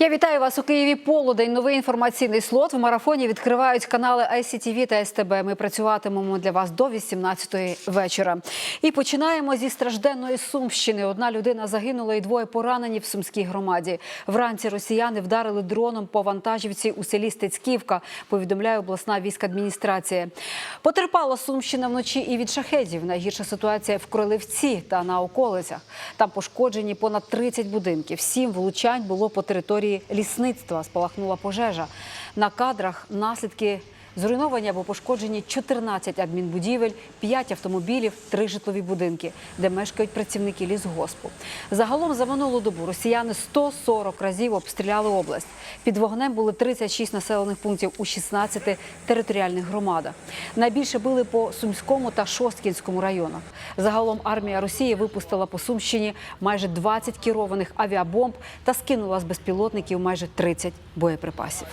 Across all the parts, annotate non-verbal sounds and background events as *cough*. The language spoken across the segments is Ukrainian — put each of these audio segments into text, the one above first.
Я вітаю вас у Києві. Полудень. Новий інформаційний слот в марафоні відкривають канали ICTV та СТБ. Ми працюватимемо для вас до 18-ї вечора. І починаємо зі стражденної Сумщини. Одна людина загинула і двоє поранені в сумській громаді. Вранці росіяни вдарили дроном по вантажівці у селі Стецьківка. Повідомляє обласна військадміністрація. Потерпала Сумщина вночі і від шахедів. Найгірша ситуація в Кроливці та на околицях. Там пошкоджені понад 30 будинків. Сім влучань було по території лісництва. Спалахнула пожежа. На кадрах наслідки зруйновані або пошкоджені 14 адмінбудівель, 5 автомобілів, 3 житлові будинки, де мешкають працівники лісгоспу. Загалом за минулу добу росіяни 140 разів обстріляли область. Під вогнем були 36 населених пунктів у 16 територіальних громадах. Найбільше били по Сумському та Шосткінському районах. Загалом армія Росії випустила по Сумщині майже 20 керованих авіабомб та скинула з безпілотників майже 30 боєприпасів.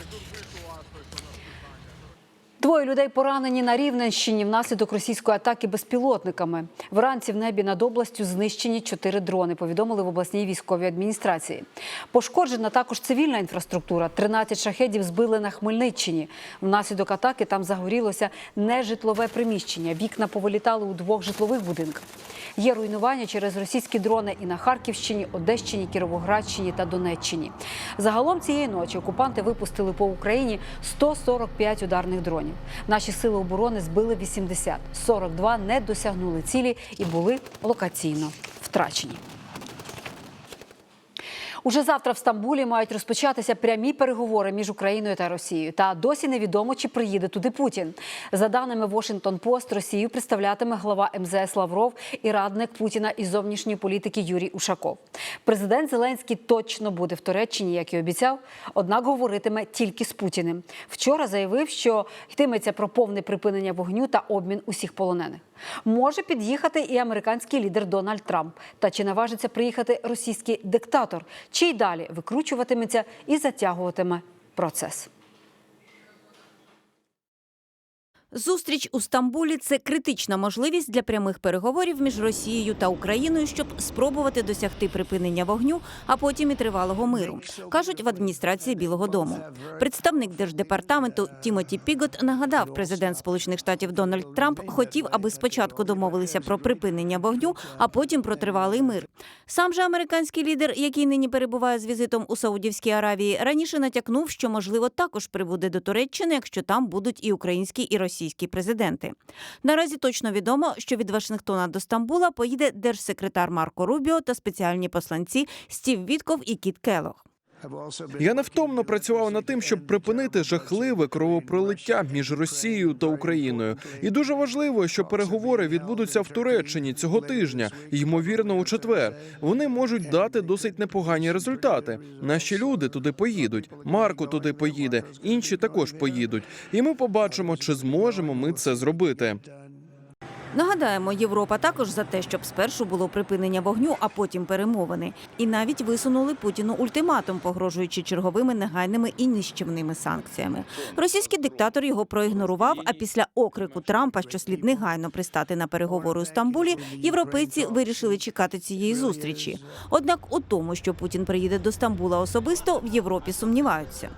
Двоє людей поранені на Рівненщині внаслідок російської атаки безпілотниками. Вранці в небі над областю знищені чотири дрони. Повідомили в обласній військовій адміністрації. Пошкоджена також цивільна інфраструктура. 13 шахедів збили на Хмельниччині. Внаслідок атаки там загорілося нежитлове приміщення. Вікна повилітали у двох житлових будинках. Є руйнування через російські дрони і на Харківщині, Одещині, Кіровоградщині та Донеччині. Загалом цієї ночі окупанти випустили по Україні 145 ударних дронів. Наші сили оборони збили 80, 42 не досягнули цілі і були локаційно втрачені. Уже завтра в Стамбулі мають розпочатися прямі переговори між Україною та Росією. Та досі невідомо, чи приїде туди Путін. За даними Washington Post, Росію представлятиме глава МЗС Лавров і радник Путіна із зовнішньої політики Юрій Ушаков. Президент Зеленський точно буде в Туреччині, як і обіцяв, однак говоритиме тільки з Путіним. Вчора заявив, що йтиметься про повне припинення вогню та обмін усіх полонених. Може під'їхати і американський лідер Дональд Трамп. Та чи наважиться приїхати російський диктатор, чи й далі викручуватиметься і затягуватиме процес. Зустріч у Стамбулі це критична можливість для прямих переговорів між Росією та Україною, щоб спробувати досягти припинення вогню, а потім і тривалого миру, кажуть в адміністрації Білого Дому. Представник держдепартаменту Тімоті Пігот нагадав, президент Сполучених Штатів Дональд Трамп хотів, аби спочатку домовилися про припинення вогню, а потім про тривалий мир. Сам же американський лідер, який нині перебуває з візитом у Саудівській Аравії, раніше натякнув, що можливо також прибуде до Туреччини, якщо там будуть і українські, і російські президенти. Наразі точно відомо, що від Вашингтона до Стамбула поїде держсекретар Марко Рубіо та спеціальні посланці Стів Вітков і Кіт Келох. Я невтомно працював над тим, щоб припинити жахливе кровопролиття між Росією та Україною. І дуже важливо, що переговори відбудуться в Туреччині цього тижня, ймовірно, у четвер. Вони можуть дати досить непогані результати. Наші люди туди поїдуть. Марко туди поїде, інші також поїдуть. І ми побачимо, чи зможемо ми це зробити. Нагадаємо, Європа також за те, щоб спершу було припинення вогню, а потім перемовини. І навіть висунули Путіну ультиматум, погрожуючи черговими негайними і нищівними санкціями. Російський диктатор його проігнорував. А після окрику Трампа, що слід негайно пристати на переговори у Стамбулі, європейці вирішили чекати цієї зустрічі. Однак у тому, що Путін приїде до Стамбула особисто, в Європі сумніваються.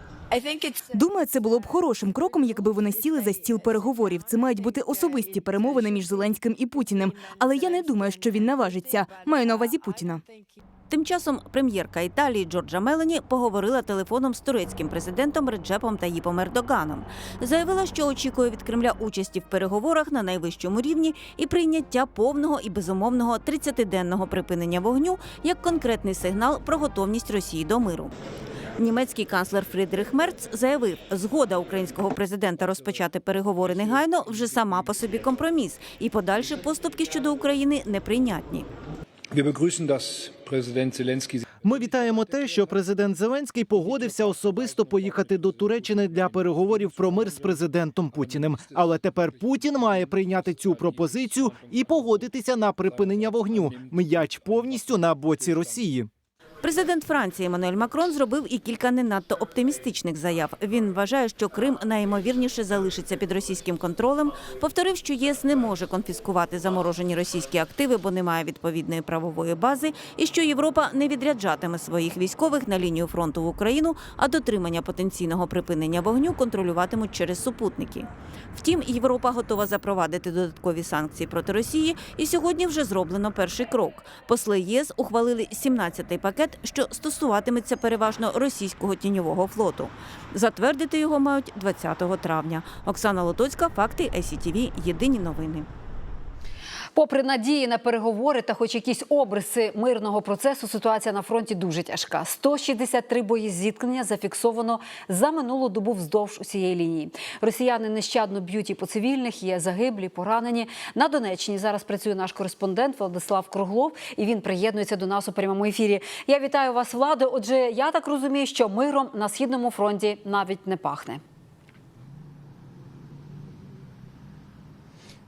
Думаю, це було б хорошим кроком, якби вони сіли за стіл переговорів. Це мають бути особисті перемовини між Зеленським і Путіним. Але я не думаю, що він наважиться. Маю на увазі Путіна. Тим часом прем'єрка Італії Джорджа Мелані поговорила телефоном з турецьким президентом Реджепом Таїпом Ердоганом. Заявила, що очікує від Кремля участі в переговорах на найвищому рівні і прийняття повного і безумовного 30-денного припинення вогню як конкретний сигнал про готовність Росії до миру. Німецький канцлер Фрідрих Мерц заявив, згода українського президента розпочати переговори негайно вже сама по собі компроміс, і подальші поступки щодо України неприйнятні. Ми вітаємо те, що президент Зеленський погодився особисто поїхати до Туреччини для переговорів про мир з президентом Путіним. Але тепер Путін має прийняти цю пропозицію і погодитися на припинення вогню. М'яч повністю на боці Росії. Президент Франції Еммануель Макрон зробив і кілька не надто оптимістичних заяв. Він вважає, що Крим найімовірніше залишиться під російським контролем. Повторив, що ЄС не може конфіскувати заморожені російські активи, бо немає відповідної правової бази, і що Європа не відряджатиме своїх військових на лінію фронту в Україну, а дотримання потенційного припинення вогню контролюватимуть через супутники. Втім, Європа готова запровадити додаткові санкції проти Росії, і сьогодні вже зроблено перший крок. Посли єС ухвалили 17-й пакет, що стосуватиметься переважно російського тіньового флоту. Затвердити його мають 20 травня. Оксана Лотоцька, факти ICTV, Єдині новини. Попри надії на переговори та хоч якісь обриси мирного процесу, ситуація на фронті дуже тяжка. 163 бої зіткнення зафіксовано за минулу добу вздовж усієї лінії. Росіяни нещадно б'ють і по цивільних, є загиблі, поранені. На Донеччині зараз працює наш кореспондент Владислав Круглов, і він приєднується до нас у прямому ефірі. Я вітаю вас, влади. Отже, я так розумію, що миром на східному фронті навіть не пахне.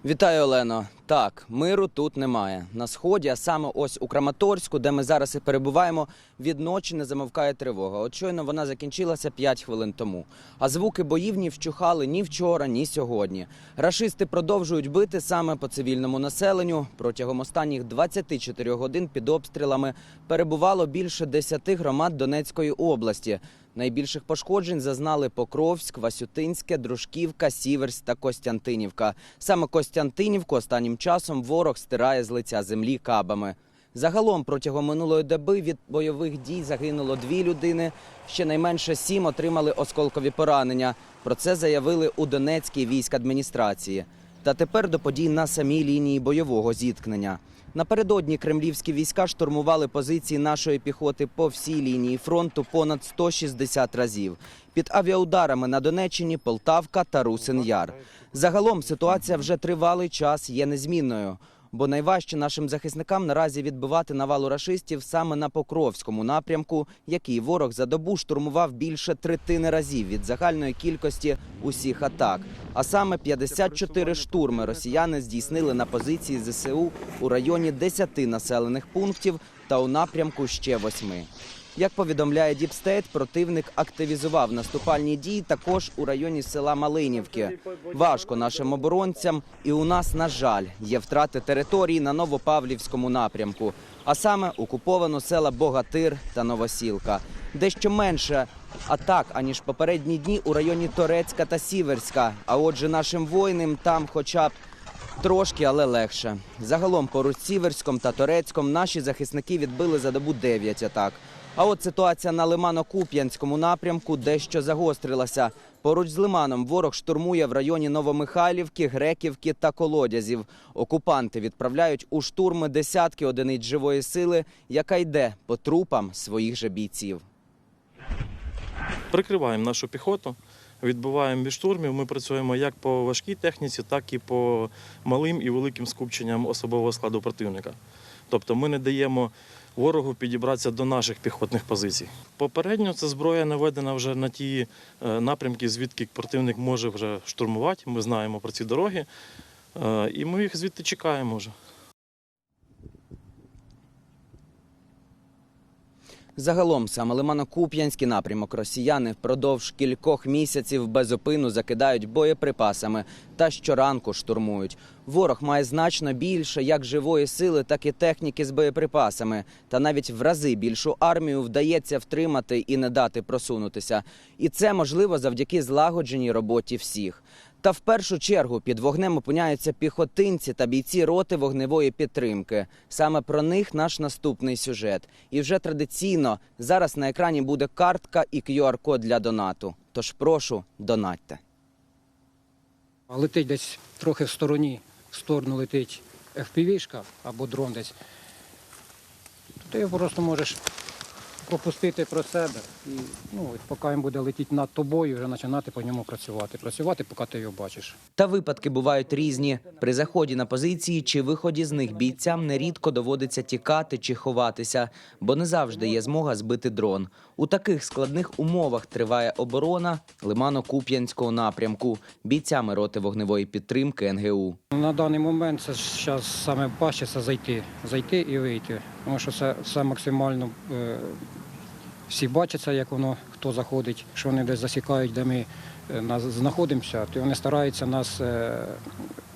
Вітаю, Олено. Так, миру тут немає. На сході, а саме ось у Краматорську, де ми зараз і перебуваємо, від не замовкає тривога. От щойно вона закінчилася 5 хвилин тому. А звуки боїв ні вчухали ні вчора, ні сьогодні. Рашисти продовжують бити саме по цивільному населенню. Протягом останніх 24 годин під обстрілами перебувало більше 10 громад Донецької області. Найбільших пошкоджень зазнали Покровськ, Васютинське, Дружківка, Сіверськ та Костянтинівка. Саме Костянтинівку останнім часом ворог стирає з лиця землі кабами. Загалом протягом минулої доби від бойових дій загинуло дві людини. Щонайменше сім отримали осколкові поранення. Про це заявили у Донецькій військадміністрації. Та тепер до подій на самій лінії бойового зіткнення. Напередодні кремлівські війська штурмували позиції нашої піхоти по всій лінії фронту понад 160 разів. Під авіаударами на Донеччині Полтавка та Русин Яр. Загалом ситуація вже тривалий час є незмінною. Бо найважче нашим захисникам наразі відбивати навалу рашистів саме на Покровському напрямку, який ворог за добу штурмував більше третини разів від загальної кількості усіх атак. А саме 54 штурми росіяни здійснили на позиції ЗСУ у районі 10 населених пунктів та у напрямку ще восьми. Як повідомляє Діпстейт, противник активізував наступальні дії також у районі села Малинівки. Важко нашим оборонцям, і у нас, на жаль, є втрати території на Новопавлівському напрямку, а саме окуповано села Богатир та Новосілка. Дещо менше атак аніж попередні дні у районі Торецька та Сіверська. А отже, нашим воїнам там, хоча б Трошки, але легше. Загалом поруч Сіверськом та Торецьком наші захисники відбили за добу 9 атак. А от ситуація на Лимано-Куп'янському напрямку дещо загострилася. Поруч з Лиманом ворог штурмує в районі Новомихайлівки, Греківки та Колодязів. Окупанти відправляють у штурми десятки одиниць живої сили, яка йде по трупам своїх же бійців. прикриваємо нашу піхоту, відбиваємо від штурмів. Ми працюємо як по важкій техніці, так і по малим і великим скупченням особового складу противника. Тобто ми не даємо ворогу підібратися до наших піхотних позицій. Попередньо ця зброя наведена вже на ті е, напрямки, звідки противник може вже штурмувати. Ми знаємо про ці дороги, е, і ми їх звідти чекаємо вже. Загалом саме Лимано-Куп'янський напрямок росіяни впродовж кількох місяців безупину закидають боєприпасами та щоранку штурмують. Ворог має значно більше як живої сили, так і техніки з боєприпасами. Та навіть в рази більшу армію вдається втримати і не дати просунутися. І це можливо завдяки злагодженій роботі всіх. Та в першу чергу під вогнем опиняються піхотинці та бійці роти вогневої підтримки. Саме про них наш наступний сюжет. І вже традиційно зараз на екрані буде картка і QR-код для донату. Тож прошу, донатьте. Летить десь трохи в стороні, в сторону летить FPV-шка або дрон десь. То ти просто можеш пропустити про себе. І ну, от поки він буде летіти над тобою, вже починати по ньому працювати. Працювати, поки ти його бачиш. Та випадки бувають різні. При заході на позиції чи виході з них бійцям нерідко доводиться тікати чи ховатися, бо не завжди є змога збити дрон. У таких складних умовах триває оборона Лимано-Куп'янського напрямку бійцями роти вогневої підтримки НГУ. На даний момент це зараз саме важче це зайти, зайти і вийти. Тому що це все максимально е, всі бачаться, як воно хто заходить, що вони десь засікають, де ми е, нас знаходимося, то вони стараються нас е,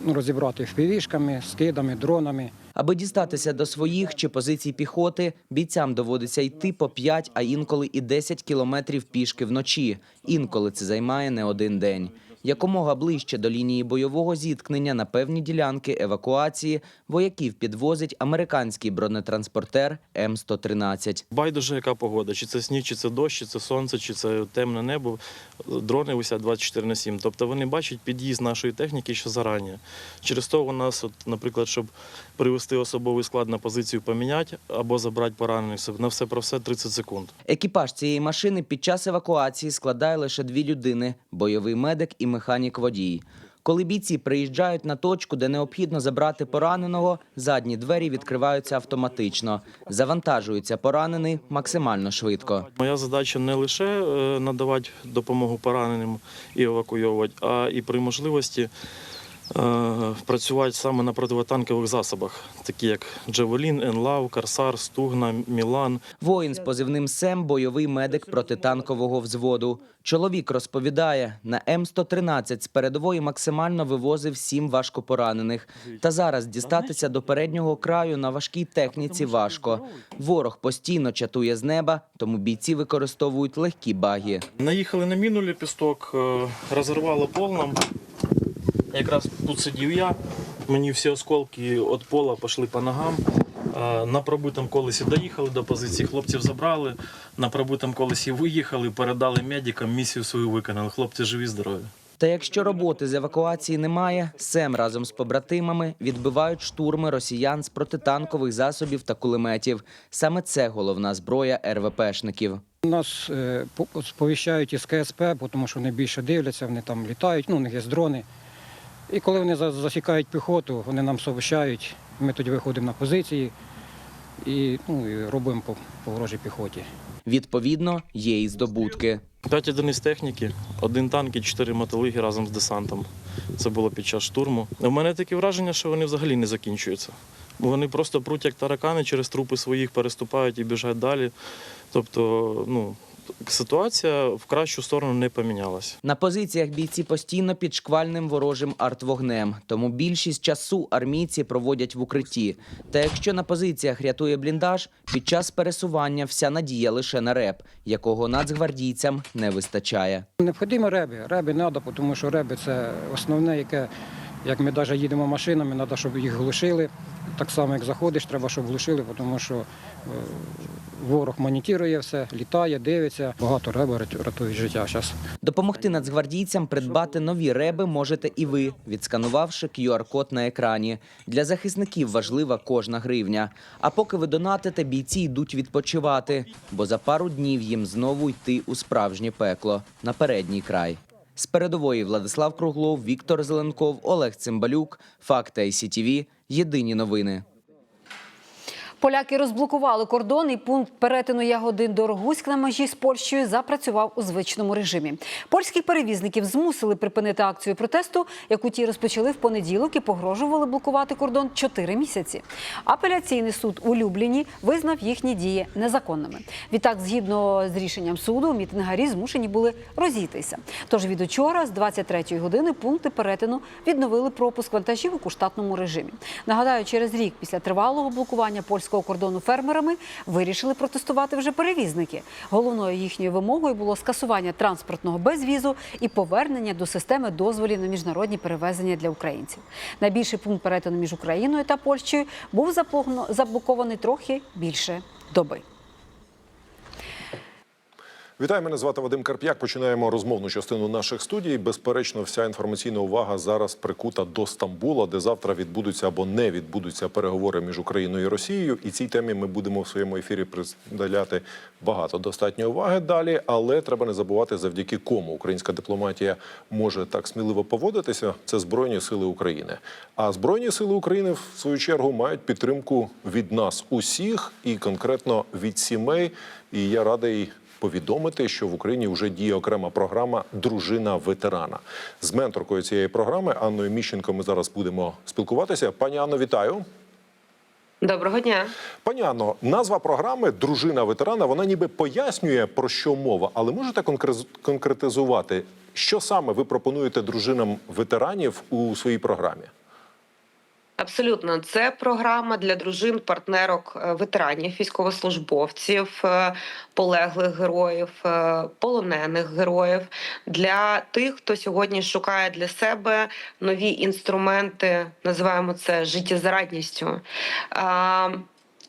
ну, розібрати впівішками, скидами, дронами. Аби дістатися до своїх чи позицій піхоти, бійцям доводиться йти по 5, а інколи і 10 кілометрів пішки вночі. Інколи це займає не один день. Якомога ближче до лінії бойового зіткнення на певні ділянки евакуації вояків підвозить американський бронетранспортер М113. Байдуже, яка погода, чи це сніг, чи це дощ, чи це сонце, чи це темне небо. Дрони висять 24 на 7. Тобто вони бачать під'їзд нашої техніки ще зарані. Через то у нас, от, наприклад, щоб привести особовий склад на позицію поміняти або забрати поранених, на все про все 30 секунд. Екіпаж цієї машини під час евакуації складає лише дві людини: бойовий медик і механік-водій. Коли бійці приїжджають на точку, де необхідно забрати пораненого, задні двері відкриваються автоматично. Завантажується поранений максимально швидко. Моя задача не лише е, надавати допомогу пораненим і евакуйовувати, а і при можливості працювати саме на противотанкових засобах, такі як Джавелін, Енлав, Карсар, Стугна, Мілан. Воїн з позивним СЕМ – бойовий медик протитанкового взводу. Чоловік розповідає, на М113 з передової максимально вивозив сім важкопоранених. Та зараз дістатися до переднього краю на важкій техніці важко. Ворог постійно чатує з неба, тому бійці використовують легкі баги. Наїхали на міну ліпісток, е, розірвало пол нам. Якраз тут сидів я. Мені всі осколки від пола пішли по ногам. На пробитому колесі доїхали до позиції, хлопців забрали. На пробитому колесі виїхали, передали медикам, місію свою виконали. Хлопці живі, здорові. Та якщо роботи з евакуації немає, СЕМ разом з побратимами відбивають штурми росіян з протитанкових засобів та кулеметів. Саме це головна зброя РВПшників. Нас е, по- сповіщають із КСП, тому що вони більше дивляться, вони там літають, ну, у них є дрони. І коли вони засікають піхоту, вони нам сповіщають, ми тоді виходимо на позиції і, ну, і робимо по, по ворожій піхоті. Відповідно, є і здобутки. П'ять одиниць техніки, один танк і чотири мотолиги разом з десантом. Це було під час штурму. У мене таке враження, що вони взагалі не закінчуються. Бо Вони просто пруть як таракани через трупи своїх переступають і біжать далі. Тобто, ну, ситуація в кращу сторону не помінялася. На позиціях бійці постійно під шквальним ворожим артвогнем, тому більшість часу армійці проводять в укритті. Та якщо на позиціях рятує бліндаж, під час пересування вся надія лише на реп, якого нацгвардійцям не вистачає. Необхідні реби. Реби треба, тому що реби це основне, яке, як ми навіть їдемо машинами, треба, щоб їх глушили. Так само, як заходиш, треба, щоб глушили, тому що е, ворог моніторує все, літає, дивиться. Багато реби рятують життя зараз. Допомогти нацгвардійцям придбати нові реби можете і ви, відсканувавши QR-код на екрані. Для захисників важлива кожна гривня. А поки ви донатите, бійці йдуть відпочивати, бо за пару днів їм знову йти у справжнє пекло на передній край. З передової Владислав Круглов, Віктор Зеленков, Олег Цимбалюк. Факти ICTV. Єдині новини. Поляки розблокували кордон і пункт перетину Ягодин Дорогуськ на межі з Польщею запрацював у звичному режимі. Польських перевізників змусили припинити акцію протесту, яку ті розпочали в понеділок і погрожували блокувати кордон чотири місяці. Апеляційний суд у Любліні визнав їхні дії незаконними. Відтак, згідно з рішенням суду, мітингарі змушені були розійтися. Тож від учора, з 23-ї години, пункти перетину відновили пропуск вантажівок у штатному режимі. Нагадаю, через рік після тривалого блокування польського кордону фермерами вирішили протестувати вже перевізники. Головною їхньою вимогою було скасування транспортного безвізу і повернення до системи дозволів на міжнародні перевезення для українців. Найбільший пункт перетину між Україною та Польщею був заблокований трохи більше доби. Вітаю, мене звати Вадим Карп'як. Починаємо розмовну частину наших студій. Безперечно, вся інформаційна увага зараз прикута до Стамбула, де завтра відбудуться або не відбудуться переговори між Україною і Росією. І цій темі ми будемо в своєму ефірі приділяти багато достатньо уваги далі. Але треба не забувати, завдяки кому українська дипломатія може так сміливо поводитися. Це Збройні сили України. А Збройні сили України в свою чергу мають підтримку від нас усіх і конкретно від сімей. І я радий повідомити, що в Україні вже діє окрема програма Дружина ветерана. З менторкою цієї програми Анною Міщенко ми зараз будемо спілкуватися. Пані Анно, вітаю. Доброго дня. Пані Анно, назва програми Дружина ветерана вона ніби пояснює про що мова, але можете конкретизувати, що саме ви пропонуєте дружинам ветеранів у своїй програмі? Абсолютно, це програма для дружин, партнерок, е, ветеранів, військовослужбовців, е, полеглих героїв, е, полонених героїв для тих, хто сьогодні шукає для себе нові інструменти, називаємо це життєзарадністю.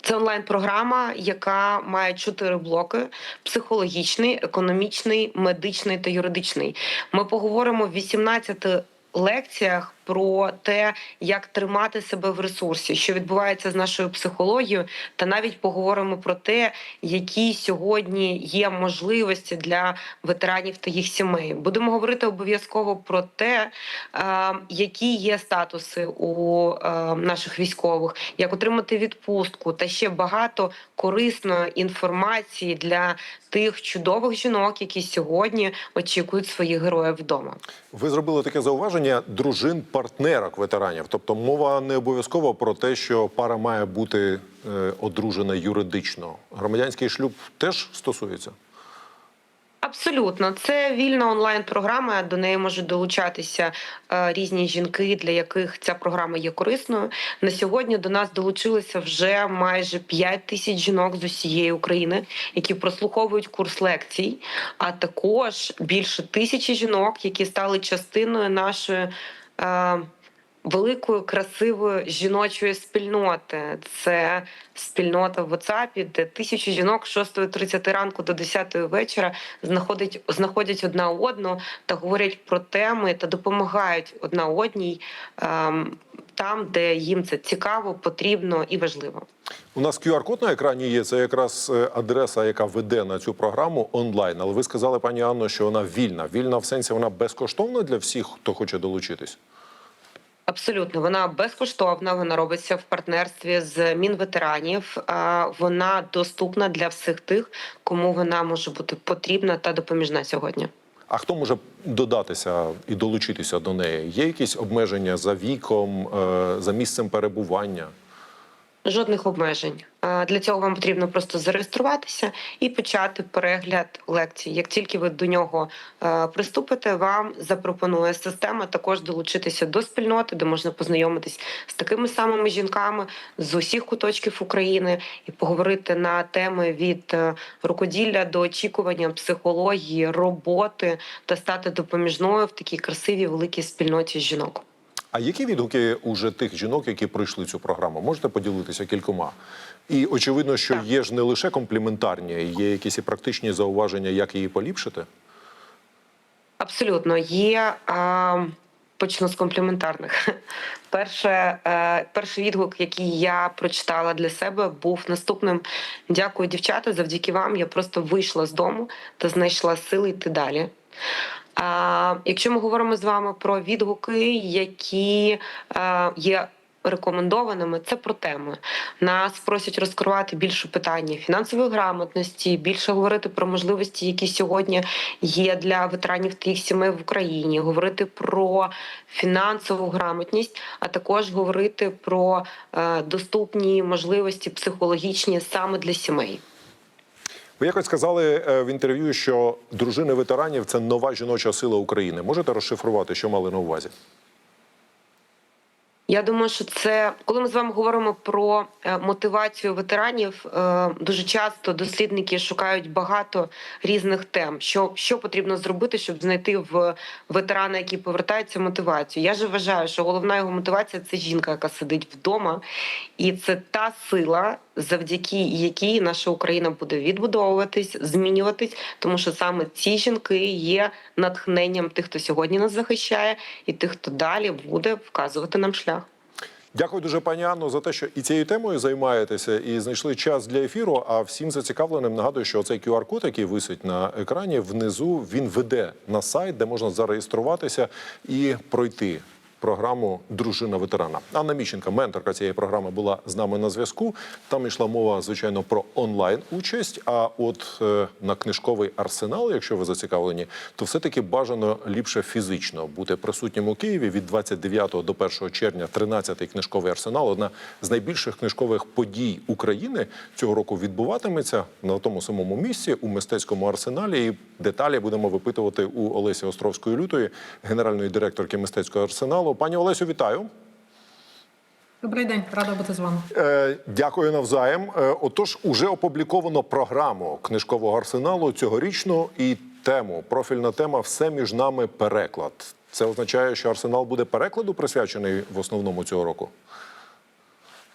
Це онлайн-програма, яка має чотири блоки: психологічний, економічний, медичний та юридичний. Ми поговоримо в 18 лекціях про те, як тримати себе в ресурсі, що відбувається з нашою психологією, та навіть поговоримо про те, які сьогодні є можливості для ветеранів та їх сімей. Будемо говорити обов'язково про те, е, які є статуси у е, наших військових, як отримати відпустку, та ще багато корисної інформації для тих чудових жінок, які сьогодні очікують своїх героїв вдома. Ви зробили таке зауваження дружин партнерок ветеранів. Тобто мова не обов'язково про те, що пара має бути е, одружена юридично. Громадянський шлюб теж стосується. Абсолютно, це вільна онлайн-програма. До неї можуть долучатися е, різні жінки, для яких ця програма є корисною. На сьогодні до нас долучилися вже майже 5 тисяч жінок з усієї України, які прослуховують курс лекцій, а також більше тисячі жінок, які стали частиною нашої. Е, великої красивої жіночої спільноти. Це спільнота в WhatsApp, де тисячі жінок з 6.30 ранку до 10 вечора знаходять, знаходять одна одну та говорять про теми та допомагають одна одній ем, там, де їм це цікаво, потрібно і важливо. У нас QR-код на екрані є. Це якраз е, адреса, яка веде на цю програму онлайн. Але ви сказали, пані Анно, що вона вільна. Вільна в сенсі вона безкоштовна для всіх, хто хоче долучитись. Абсолютно, вона безкоштовна. Вона робиться в партнерстві з мінветеранів. Вона доступна для всіх тих, кому вона може бути потрібна та допоміжна сьогодні. А хто може додатися і долучитися до неї? Є якісь обмеження за віком, е, за місцем перебування? Жодних обмежень. Для цього вам потрібно просто зареєструватися і почати перегляд лекцій. Як тільки ви до нього е, приступите, вам запропонує система також долучитися до спільноти, де можна познайомитись з такими самими жінками з усіх куточків України і поговорити на теми від е, рукоділля до очікування психології, роботи та стати допоміжною в такій красивій великій спільноті жінок. А які відгуки уже тих жінок, які пройшли цю програму? Можете поділитися кількома? І очевидно, що є ж не лише компліментарні, є якісь і практичні зауваження, як її поліпшити. Абсолютно є. А, почну з компліментарних. *laughs* Перше, е, перший відгук, який я прочитала для себе, був наступним: дякую, дівчата. Завдяки вам я просто вийшла з дому та знайшла сили йти далі. Якщо ми говоримо з вами про відгуки, які е, є рекомендованими, це про теми. Нас просять розкривати більше питання фінансової грамотності, більше говорити про можливості, які сьогодні є для ветеранів та їх сімей в Україні, говорити про фінансову грамотність, а також говорити про е, доступні можливості психологічні саме для сімей. Ви якось сказали е, в інтерв'ю, що дружини ветеранів це нова жіноча сила України. Можете розшифрувати, що мали на увазі? Я думаю, що це коли ми з вами говоримо про е, мотивацію ветеранів, е, дуже часто дослідники шукають багато різних тем, що, що потрібно зробити, щоб знайти в ветерана, який повертається, мотивацію. Я ж вважаю, що головна його мотивація це жінка, яка сидить вдома, і це та сила, завдяки якій наша Україна буде відбудовуватись, змінюватись, тому що саме ці жінки є натхненням тих, хто сьогодні нас захищає, і тих, хто далі буде вказувати нам шлях. Дякую дуже, пані Анно, за те, що і цією темою займаєтеся, і знайшли час для ефіру. А всім зацікавленим нагадую, що цей QR-код, який висить на екрані, внизу він веде на сайт, де можна зареєструватися і пройти. Програму Дружина ветерана Анна Міщенка, менторка цієї програми, була з нами на зв'язку. Там йшла мова, звичайно, про онлайн участь. А от е, на книжковий арсенал, якщо ви зацікавлені, то все-таки бажано ліпше фізично бути присутнім у Києві від 29 до 1 червня. 13-й книжковий арсенал. Одна з найбільших книжкових подій України цього року відбуватиметься на тому самому місці у мистецькому арсеналі. І деталі будемо випитувати у Олесі Островської лютої, генеральної директорки мистецького арсеналу. Пані Олесю, вітаю. Добрий день, рада бути з вами. Е, дякую навзаєм. Е, отож, уже опубліковано програму книжкового арсеналу цьогорічну і тему. Профільна тема Все між нами переклад. Це означає, що арсенал буде перекладу присвячений в основному цього року.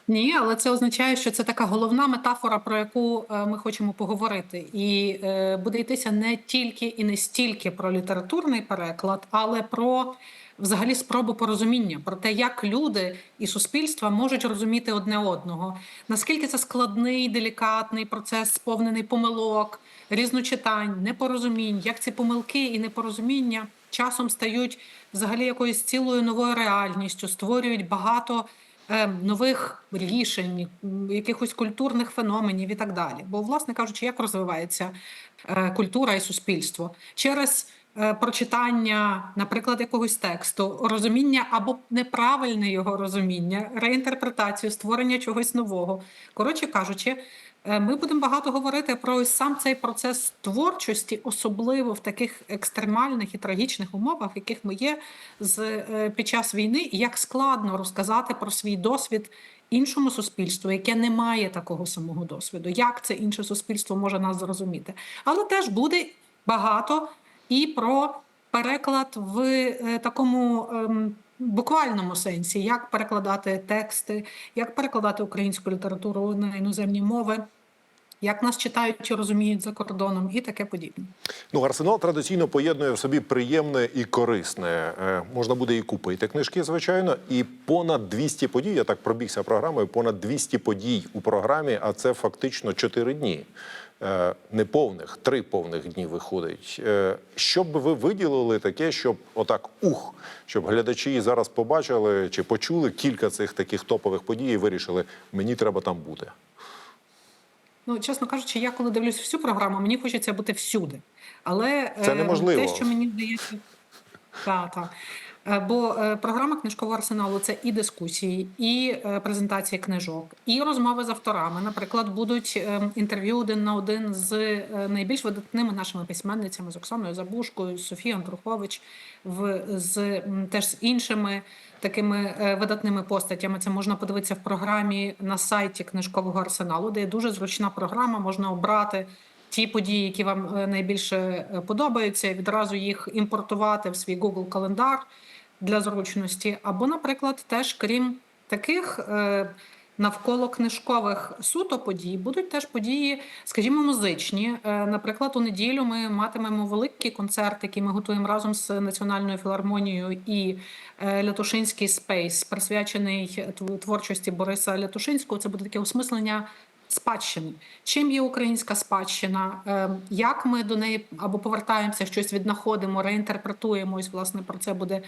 Ні, але це означає, що це така головна метафора, про яку е, ми хочемо поговорити. І е, буде йтися не тільки і не стільки про літературний переклад, але про взагалі спробу порозуміння, про те, як люди і суспільства можуть розуміти одне одного. Наскільки це складний, делікатний процес, сповнений помилок, різночитань, непорозумінь, як ці помилки і непорозуміння часом стають взагалі якоюсь цілою новою реальністю, створюють багато е, нових рішень, якихось культурних феноменів і так далі. Бо, власне кажучи, як розвивається е, культура і суспільство через прочитання, наприклад, якогось тексту, розуміння або неправильне його розуміння, реінтерпретацію, створення чогось нового. Коротше кажучи. Е, Ми будемо багато говорити про сам цей процес творчості, особливо в таких екстремальних і трагічних умовах, в яких ми є з е, під час війни, і як складно розказати про свій досвід іншому суспільству, яке не має такого самого досвіду. Як це інше суспільство може нас зрозуміти? Але теж буде багато і про переклад в е, такому. ем, Буквальному сенсі, як перекладати тексти, як перекладати українську літературу на іноземні мови, як нас читають і розуміють за кордоном, і таке подібне. Ну, арсенал традиційно поєднує в собі приємне і корисне. Е, можна буде і купити книжки, звичайно, і понад 200 подій. Я так пробігся програмою. Понад 200 подій у програмі, а це фактично 4 дні. Е, не повних, три повних дні виходить. Е, що б ви виділили таке, щоб отак ух, щоб глядачі зараз побачили чи почули кілька цих таких топових подій і вирішили, мені треба там бути. Ну, чесно кажучи, я коли дивлюсь всю програму, мені хочеться бути всюди. Але Це е, неможливо. те, що мені здається, *laughs* так, так. Е, Бо е, програма книжкового арсеналу це і дискусії, і е, презентації книжок, і розмови з авторами. Наприклад, будуть інтерв'ю один на один з найбільш видатними нашими письменницями з Оксаною Забушкою, з Софією Андрухович, в з теж з іншими такими видатними постатями. Це можна подивитися в програмі на сайті книжкового арсеналу, де є дуже зручна програма. Можна обрати ті події, які вам е, найбільше е, подобаються, відразу їх імпортувати в свій Google календар для зручності. Або, наприклад, теж крім таких. е, Навколо книжкових суто подій будуть теж події, скажімо, музичні. Наприклад, у неділю ми матимемо великий концерт, який ми готуємо разом з Національною філармонією і Лятушинський спейс, присвячений творчості Бориса Лятушинського. Це буде таке осмислення спадщини. Чим є українська спадщина? Е, Як ми до неї або повертаємося, щось віднаходимо, реінтерпретуємо. Ось, власне, про це буде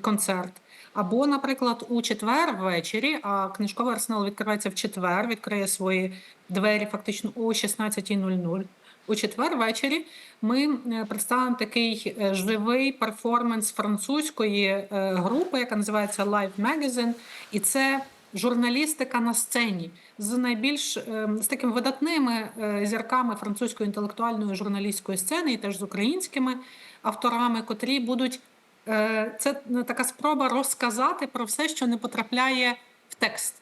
концерт. Або, наприклад, у четвер ввечері, а книжковий арсенал відкривається в четвер, відкриє свої двері фактично о 16.00. У четвер ввечері ми представимо такий е, живий перформанс французької е, групи, яка називається Live Magazine. І це журналістика на сцені з найбільш е, з такими видатними е, зірками французької інтелектуальної журналістської сцени, і теж з українськими авторами, котрі будуть Е, Це е, така спроба розказати про все, що не потрапляє в текст.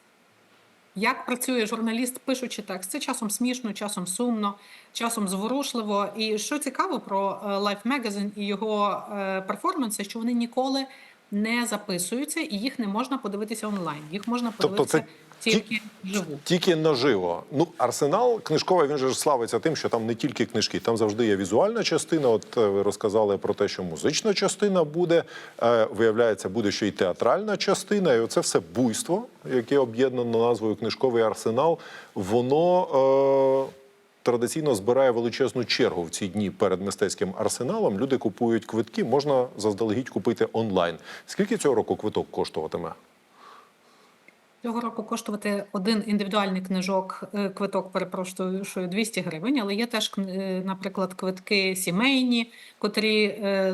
Як працює журналіст, пишучи текст? Це часом смішно, часом сумно, часом зворушливо. І що цікаво про Life Magazine і його перформанси, що вони ніколи не записуються і їх не можна подивитися онлайн. Їх можна Тобто це тільки вживу. Тільки наживо. Ну, арсенал книжковий він же ж славиться тим, що там не тільки книжки, там завжди є візуальна частина. От е, ви розказали про те, що музична частина буде. Е, виявляється, буде ще й театральна частина. І оце все буйство, яке об'єднано назвою Книжковий арсенал, воно. Е, Традиційно збирає величезну чергу в ці дні перед мистецьким арсеналом. Люди купують квитки, можна заздалегідь купити онлайн. Скільки цього року квиток коштуватиме? Цього року коштувати один індивідуальний книжок, е, квиток, перепрошую, що 200 гривень, але є теж, е, наприклад, квитки сімейні, котрі е,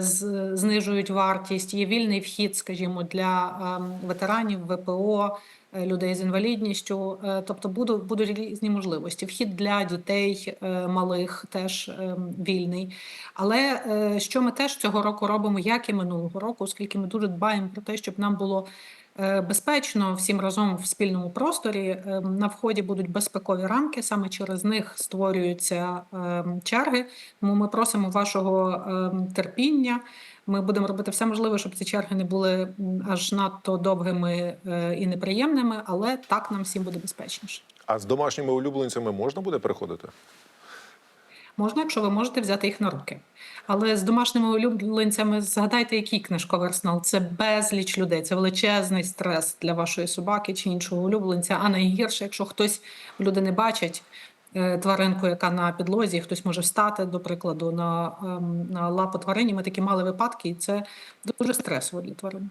знижують вартість. Є вільний вхід, скажімо, для ем, ветеранів, ВПО, людей з інвалідністю. Е, Тобто будуть, будуть різні можливості. Вхід для дітей е, малих теж ем, вільний. Але е, що ми теж цього року робимо, як і минулого року, оскільки ми дуже дбаємо про те, щоб нам було е, безпечно всім разом в спільному просторі. Е, На вході будуть безпекові рамки, саме через них створюються е, черги. Тому ми просимо вашого е, терпіння. Ми будемо робити все можливе, щоб ці черги не були аж надто довгими е, і неприємними, але так нам всім буде безпечніше. А з домашніми улюбленцями можна буде переходити? Можна, якщо ви можете взяти їх на руки. Але з домашніми улюбленцями згадайте, який книжковий арсенал. Це безліч людей, це величезний стрес для вашої собаки чи іншого улюбленця. А найгірше, якщо хтось люди не бачать тваринку, яка на підлозі, хтось може встати, до прикладу, на, ем, на лапу тварині. Ми такі мали випадки, і це дуже стресово для тварин.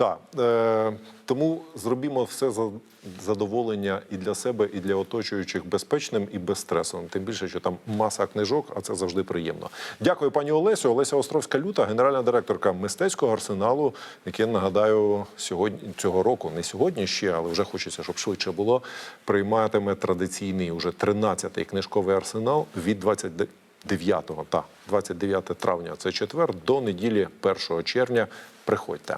Так, е, тому зробімо все за задоволення і для себе, і для оточуючих безпечним і безстресовим. Тим більше, що там маса книжок, а це завжди приємно. Дякую, пані Олесю. Олеся Островська люта, генеральна директорка мистецького арсеналу, яке нагадаю сьогодні цього року, не сьогодні ще, але вже хочеться, щоб швидше було. Прийматиме традиційний уже 13-й книжковий арсенал від 29 та 29 травня. Це четвер до неділі 1 червня. Приходьте.